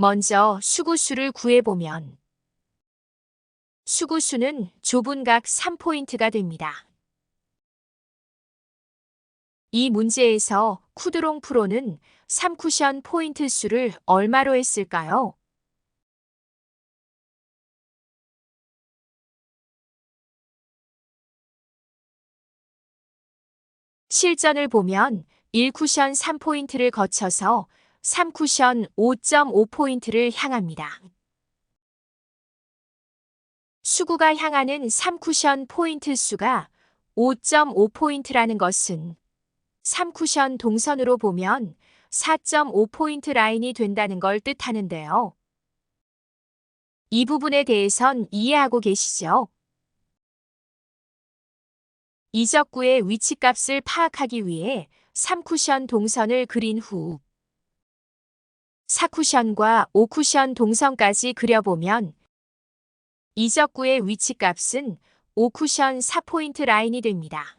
먼저 수구수를 구해보면 수구수는 좁은 각 3포인트가 됩니다. 이 문제에서 쿠드롱 프로는 3쿠션 포인트 수를 얼마로 했을까요? 실전을 보면 1쿠션 3포인트를 거쳐서 3쿠션 5.5포인트를 향합니다. 수구가 향하는 3쿠션 포인트 수가 5.5포인트라는 것은 3쿠션 동선으로 보면 4.5포인트 라인이 된다는 걸 뜻하는데요. 이 부분에 대해선 이해하고 계시죠? 이적구의 위치값을 파악하기 위해 3쿠션 동선을 그린 후 4쿠션과 5쿠션 동선까지 그려보면 이적구의 위치값은 5쿠션 4포인트 라인이 됩니다.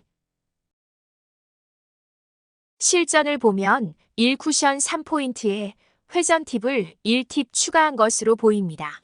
실전을 보면 1쿠션 3포인트에 회전 팁을 1팁 추가한 것으로 보입니다.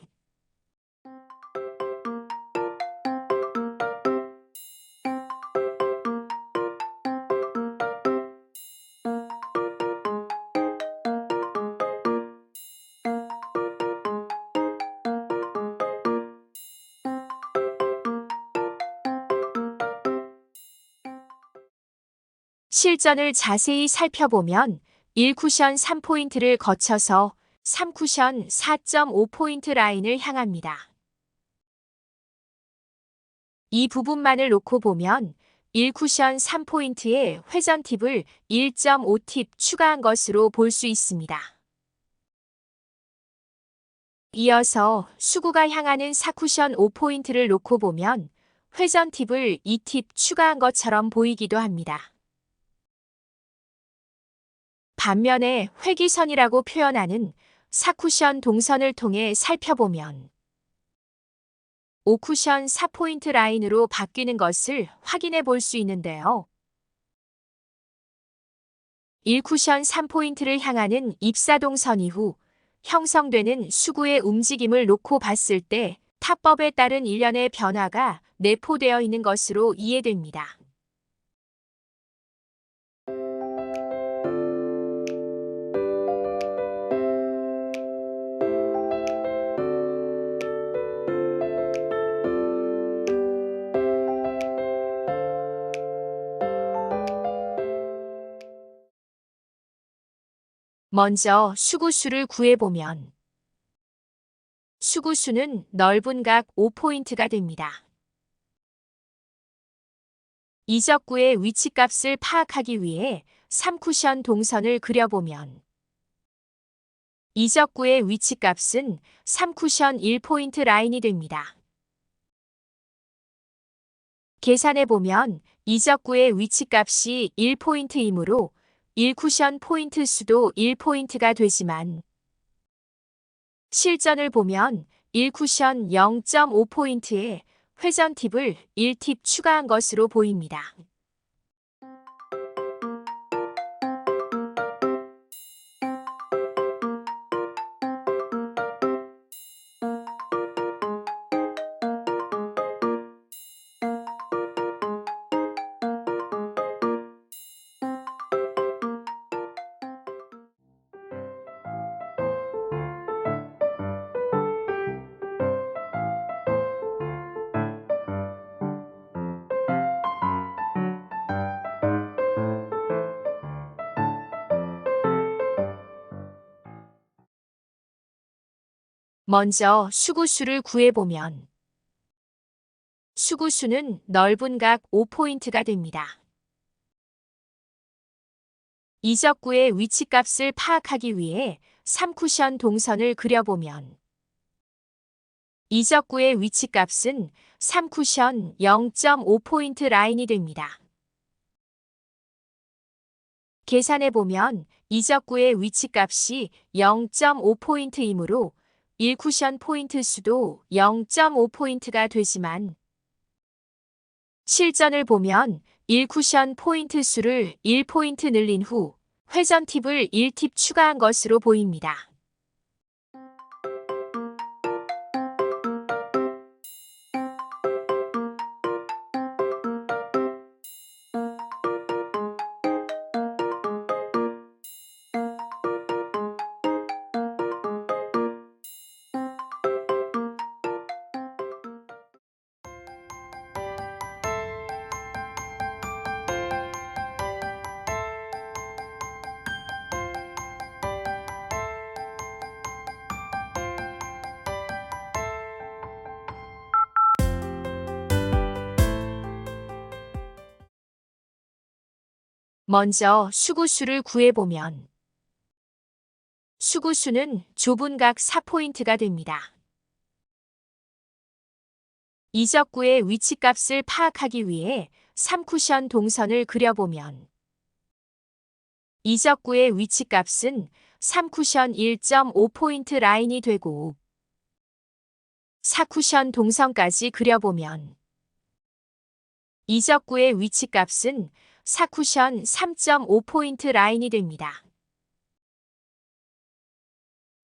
실전을 자세히 살펴보면 1쿠션 3포인트를 거쳐서 3쿠션 4.5포인트 라인을 향합니다. 이 부분만을 놓고 보면 1쿠션 3포인트에 회전 팁을 1.5팁 추가한 것으로 볼 수 있습니다. 이어서 수구가 향하는 4쿠션 5포인트를 놓고 보면 회전 팁을 2팁 추가한 것처럼 보이기도 합니다. 반면에 회기선이라고 표현하는 사쿠션 동선을 통해 살펴보면 5쿠션 4포인트 라인으로 바뀌는 것을 확인해 볼 수 있는데요. 1쿠션 3포인트를 향하는 입사동선 이후 형성되는 수구의 움직임을 놓고 봤을 때 타법에 따른 일련의 변화가 내포되어 있는 것으로 이해됩니다. 먼저 수구수를 구해보면 수구수는 넓은 각 5포인트가 됩니다. 이적구의 위치값을 파악하기 위해 3쿠션 동선을 그려보면 이적구의 위치값은 3쿠션 1포인트 라인이 됩니다. 계산해보면 이적구의 위치값이 1포인트이므로 1쿠션 포인트 수도 1포인트가 되지만 실전을 보면 1쿠션 0.5포인트에 회전 팁을 1팁 추가한 것으로 보입니다. 먼저 수구수를 구해보면 수구수는 넓은 각 5포인트가 됩니다. 이적구의 위치값을 파악하기 위해 3쿠션 동선을 그려보면 이적구의 위치값은 3쿠션 0.5포인트 라인이 됩니다. 계산해보면 이적구의 위치값이 0.5포인트이므로 1쿠션 포인트 수도 0.5포인트가 되지만 실전을 보면 1쿠션 포인트 수를 1포인트 늘린 후 회전 팁을 1팁 추가한 것으로 보입니다. 먼저 수구수를 구해보면 수구수는 좁은 각 4포인트가 됩니다. 이적구의 위치값을 파악하기 위해 3쿠션 동선을 그려보면 이적구의 위치값은 3쿠션 1.5포인트 라인이 되고 4쿠션 동선까지 그려보면 이적구의 위치값은 4쿠션 3.5포인트 라인이 됩니다.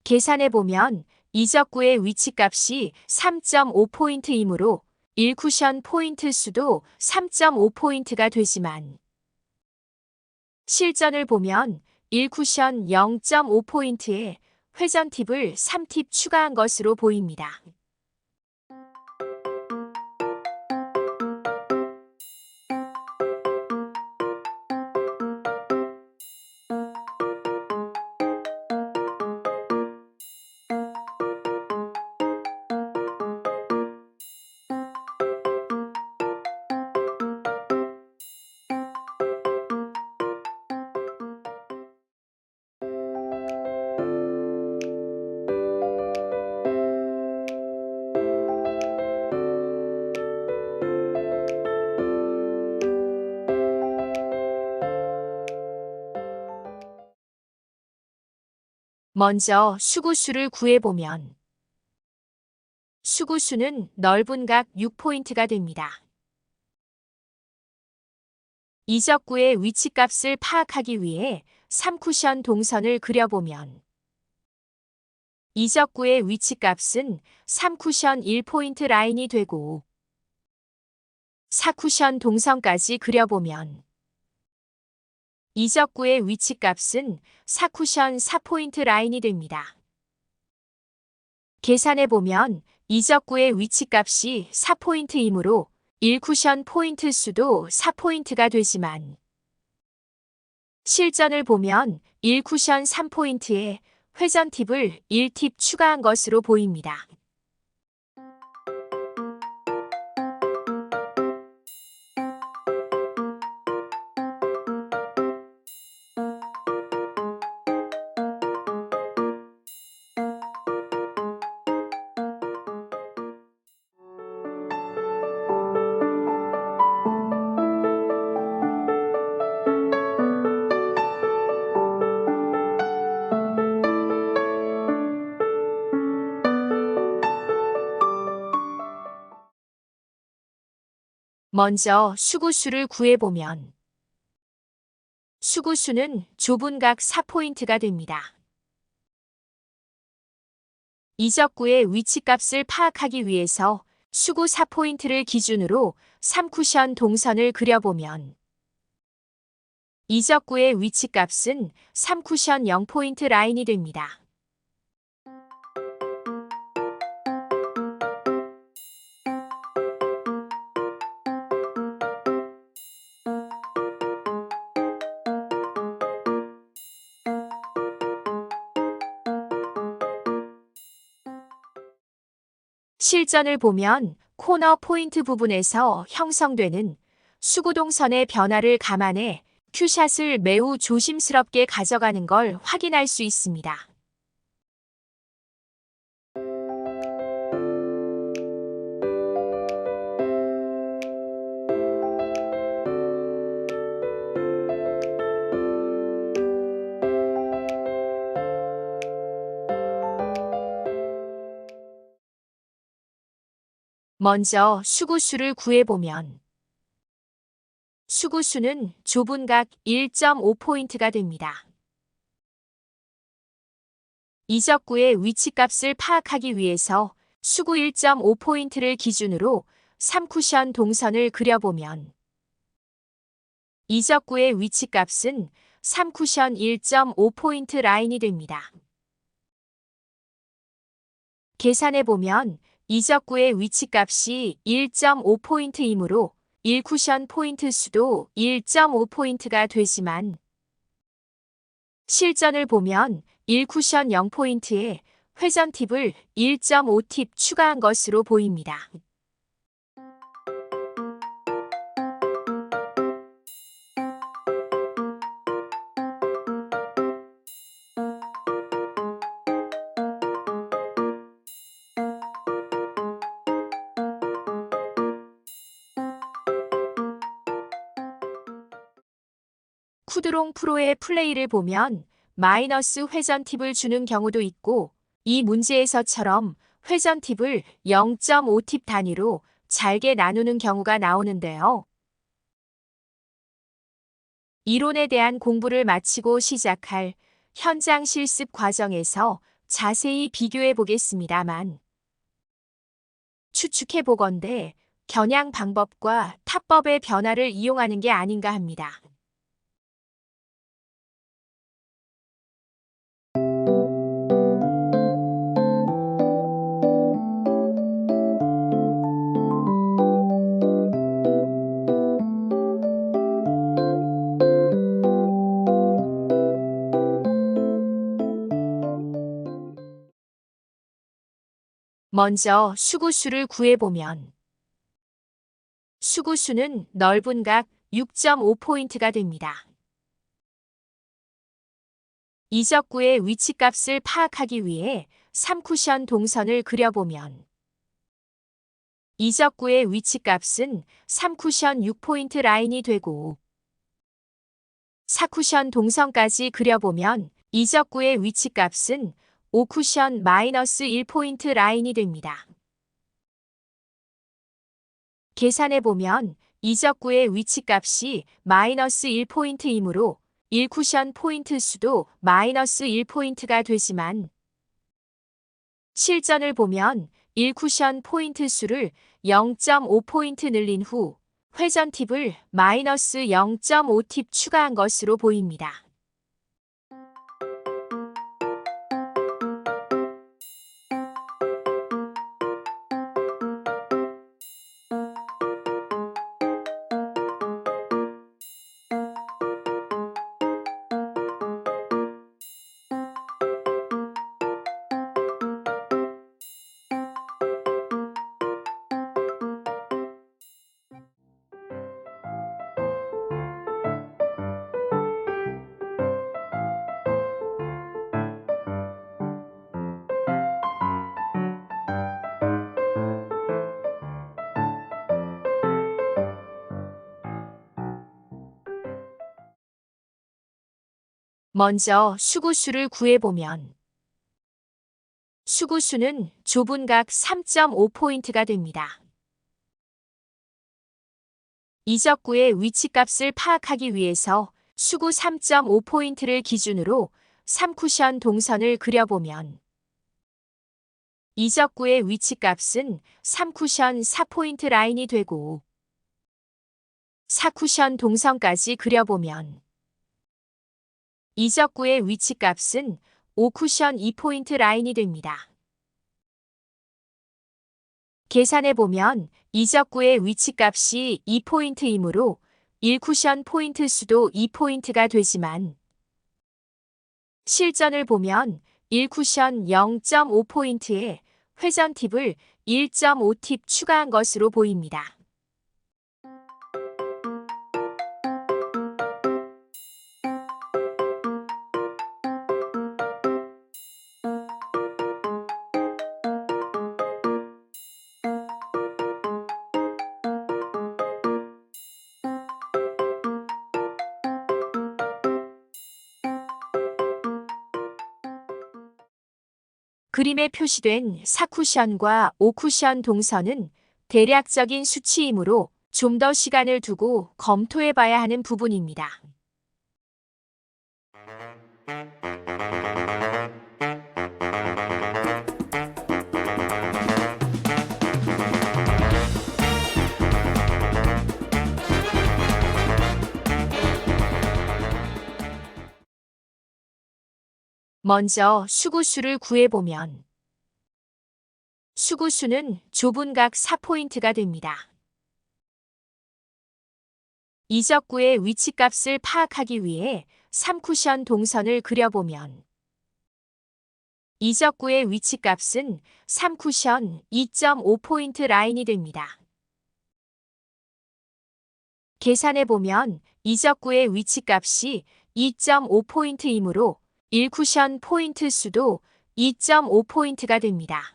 계산해 보면 이적구의 위치값이 3.5포인트이므로 1쿠션 포인트 수도 3.5포인트가 되지만 실전을 보면 1쿠션 0.5포인트에 회전 팁을 3팁 추가한 것으로 보입니다. 먼저 수구수를 구해보면 수구수는 넓은 각 6포인트가 됩니다. 이적구의 위치값을 파악하기 위해 3쿠션 동선을 그려보면 이적구의 위치값은 3쿠션 1포인트 라인이 되고 4쿠션 동선까지 그려보면 이적구의 위치값은 4쿠션 4포인트 라인이 됩니다. 계산해 보면 이적구의 위치값이 4포인트이므로 1쿠션 포인트 수도 4포인트가 되지만 실전을 보면 1쿠션 3포인트에 회전 팁을 1팁 추가한 것으로 보입니다. 먼저 수구수를 구해보면 수구수는 좁은 각 4포인트가 됩니다. 이적구의 위치값을 파악하기 위해서 수구 4포인트를 기준으로 3쿠션 동선을 그려보면 이적구의 위치값은 3쿠션 0포인트 라인이 됩니다. 실전을 보면 코너 포인트 부분에서 형성되는 수구동선의 변화를 감안해 큐샷을 매우 조심스럽게 가져가는 걸 확인할 수 있습니다. 먼저 수구수를 구해보면 수구수는 좁은 각 1.5포인트가 됩니다. 이적구의 위치값을 파악하기 위해서 수구 1.5포인트를 기준으로 3쿠션 동선을 그려보면 이적구의 위치값은 3쿠션 1.5포인트 라인이 됩니다. 계산해보면 이적구의 위치값이 1.5포인트이므로 1쿠션 포인트 수도 1.5포인트가 되지만 실전을 보면 1쿠션 0포인트에 회전 팁을 1.5팁 추가한 것으로 보입니다. 푸드롱 프로의 플레이를 보면 마이너스 회전 팁을 주는 경우도 있고 이 문제에서처럼 회전 팁을 0.5팁 단위로 잘게 나누는 경우가 나오는데요. 이론에 대한 공부를 마치고 시작할 현장 실습 과정에서 자세히 비교해 보겠습니다만 추측해 보건대 겨냥 방법과 타법의 변화를 이용하는 게 아닌가 합니다. 먼저 수구수를 구해보면 수구수는 넓은 각 6.5포인트가 됩니다. 이적구의 위치값을 파악하기 위해 3쿠션 동선을 그려보면 이적구의 위치값은 3쿠션 6포인트 라인이 되고 4쿠션 동선까지 그려보면 이적구의 위치값은 5쿠션 마이너스 1포인트 라인이 됩니다. 계산해 보면 이적구의 위치값이 마이너스 1포인트이므로 1쿠션 포인트 수도 마이너스 1포인트가 되지만 실전을 보면 1쿠션 포인트 수를 0.5포인트 늘린 후 회전 팁을 마이너스 0.5팁 추가한 것으로 보입니다. 먼저 수구수를 구해보면 수구수는 좁은 각 3.5포인트가 됩니다. 이적구의 위치값을 파악하기 위해서 수구 3.5포인트를 기준으로 3쿠션 동선을 그려보면 이적구의 위치값은 3쿠션 4포인트 라인이 되고 4쿠션 동선까지 그려보면 이적구의 위치값은 5쿠션 2포인트 라인이 됩니다. 계산해 보면 이적구의 위치값이 2포인트이므로 1쿠션 포인트 수도 2포인트가 되지만 실전을 보면 1쿠션 0.5포인트에 회전 팁을 1.5팁 추가한 것으로 보입니다. 그림에 표시된 4쿠션과 5쿠션 동선은 대략적인 수치이므로 좀 더 시간을 두고 검토해 봐야 하는 부분입니다. 먼저 수구수를 구해보면 수구수는 좁은 각 4포인트가 됩니다. 이적구의 위치값을 파악하기 위해 3쿠션 동선을 그려보면 이적구의 위치값은 3쿠션 2.5포인트 라인이 됩니다. 계산해보면 이적구의 위치값이 2.5포인트이므로 1쿠션 포인트 수도 2.5포인트가 됩니다.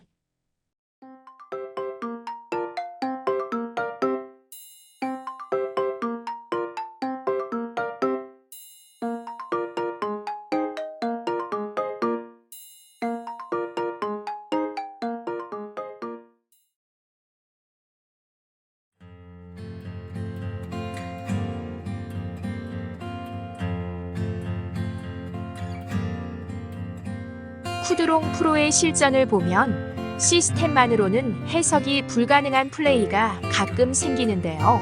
프로의 실전을 보면 시스템만으로는 해석이 불가능한 플레이가 가끔 생기는데요.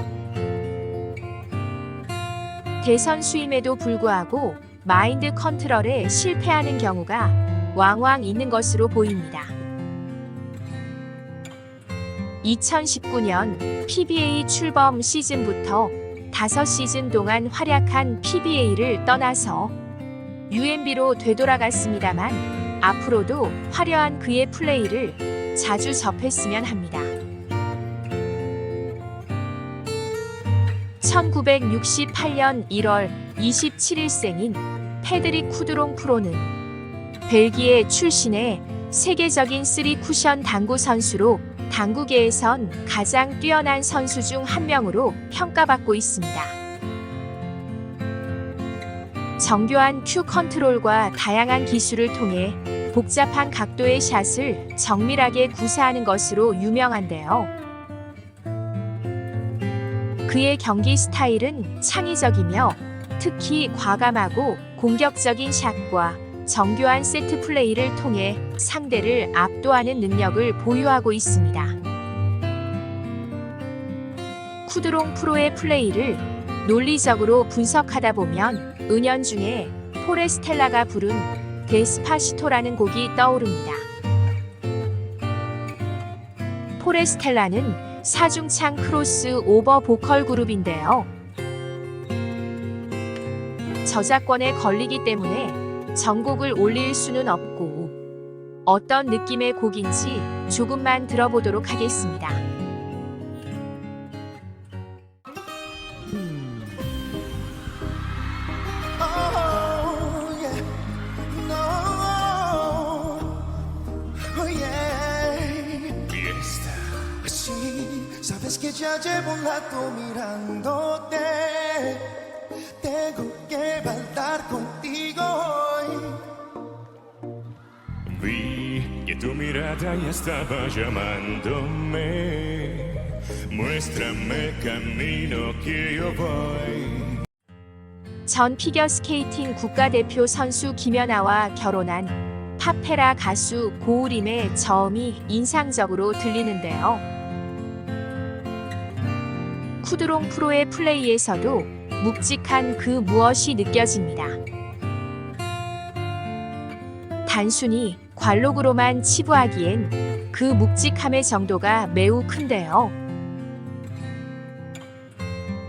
대선 수임에도 불구하고 마인드 컨트롤에 실패하는 경우가 왕왕 있는 것으로 보입니다. 2019년 PBA 출범 시즌부터 5시즌 동안 활약한 PBA를 떠나서 UMB로 되돌아갔습니다만 앞으로도 화려한 그의 플레이를 자주 접했으면 합니다. 1968년 1월 27일 생인 페드릭 쿠드롱 프로는 벨기에 출신의 세계적인 3 쿠션 당구 선수로 당구계에선 가장 뛰어난 선수 중 한 명으로 평가받고 있습니다. 정교한 큐 컨트롤과 다양한 기술을 통해 복잡한 각도의 샷을 정밀하게 구사하는 것으로 유명한데요. 그의 경기 스타일은 창의적이며 특히 과감하고 공격적인 샷과 정교한 세트 플레이를 통해 상대를 압도하는 능력을 보유하고 있습니다. 쿠드롱 프로의 플레이를 논리적으로 분석하다 보면 은연 중에 포레스텔라가 부른 데스파시토라는 곡이 떠오릅니다. 포레스텔라는 사중창 크로스 오버 보컬 그룹인데요. 저작권에 걸리기 때문에 전곡을 올릴 수는 없고 어떤 느낌의 곡인지 조금만 들어보도록 하겠습니다. Llevo un rato mirándote. Tengo que bailar contigo hoy. Vi que tu mirada ya estaba llamándome. Muéstrame el camino que yo voy. 전 피겨스케이팅 국가대표 선수 김연아와 결혼한 파페라 가수 고우림의 저음이 인상적으로 들리는데요. 쿠드롱 프로의 플레이에서도 묵직한 그 무엇이 느껴집니다. 단순히 관록으로만 치부하기엔 그 묵직함의 정도가 매우 큰데요.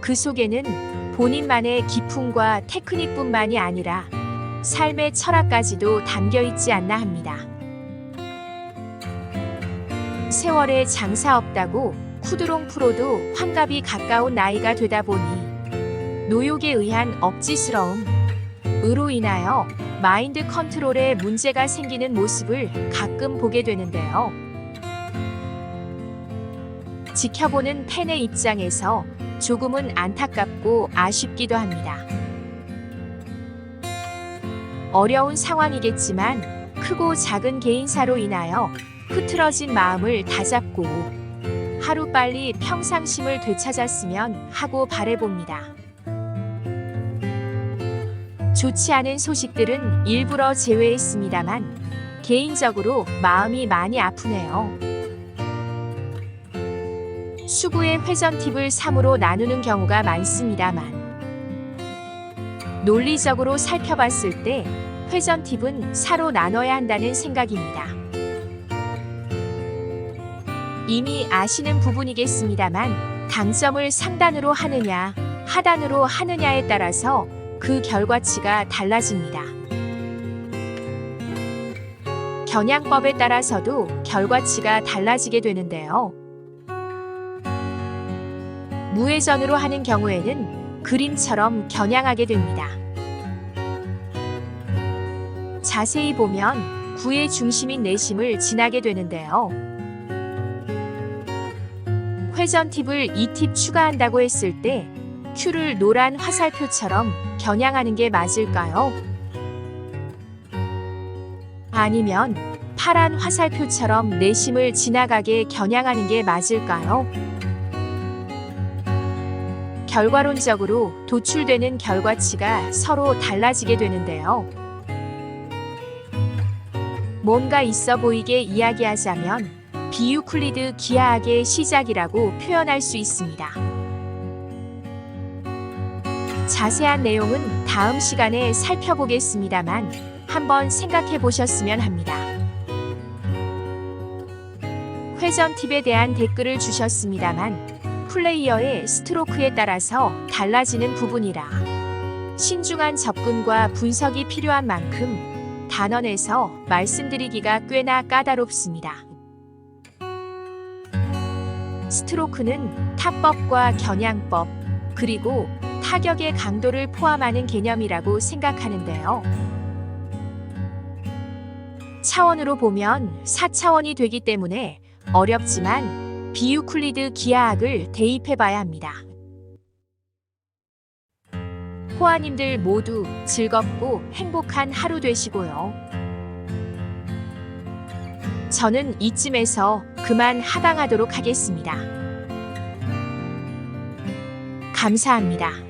그 속에는 본인만의 기품과 테크닉뿐만이 아니라 삶의 철학까지도 담겨 있지 않나 합니다. 세월에 장사 없다고 쿠드롱 프로도 환갑이 가까운 나이가 되다 보니 노욕에 의한 억지스러움, 으로 인하여 마인드 컨트롤에 문제가 생기는 모습을 가끔 보게 되는데요. 지켜보는 팬의 입장에서 조금은 안타깝고 아쉽기도 합니다. 어려운 상황이겠지만 크고 작은 개인사로 인하여 흐트러진 마음을 다잡고 하루빨리 평상심을 되찾았으면 하고 바래봅니다. 좋지 않은 소식들은 일부러 제외했습니다만 개인적으로 마음이 많이 아프네요. 수구의 회전 팁을 3으로 나누는 경우가 많습니다만 논리적으로 살펴봤을 때 회전 팁은 4로 나눠야 한다는 생각입니다. 이미 아시는 부분이겠습니다만 당점을 상단으로 하느냐 하단으로 하느냐에 따라서 그 결과치가 달라집니다. 겨냥법에 따라서도 결과치가 달라지게 되는데요. 무회전으로 하는 경우에는 그림처럼 겨냥하게 됩니다. 자세히 보면 구의 중심인 내심을 지나게 되는데요. 회전 팁을 2팁 추가한다고 했을 때 큐를 노란 화살표처럼 겨냥하는 게 맞을까요? 아니면 파란 화살표처럼 내심을 지나가게 겨냥하는 게 맞을까요? 결과론적으로 도출되는 결과치가 서로 달라지게 되는데요. 뭔가 있어 보이게 이야기하자면 비유클리드 기하학의 시작이라고 표현할 수 있습니다. 자세한 내용은 다음 시간에 살펴보겠습니다만 한번 생각해 보셨으면 합니다. 회전 팁에 대한 댓글을 주셨습니다만 플레이어의 스트로크에 따라서 달라지는 부분이라 신중한 접근과 분석이 필요한 만큼 단언해서 말씀드리기가 꽤나 까다롭습니다. 스트로크는 타법과 겨냥법, 그리고 타격의 강도를 포함하는 개념이라고 생각하는데요. 차원으로 보면 4차원이 되기 때문에 어렵지만 비유클리드 기하학을 대입해 봐야 합니다. 호아님들 모두 즐겁고 행복한 하루 되시고요. 저는 이쯤에서 그만 하강하도록 하겠습니다. 감사합니다.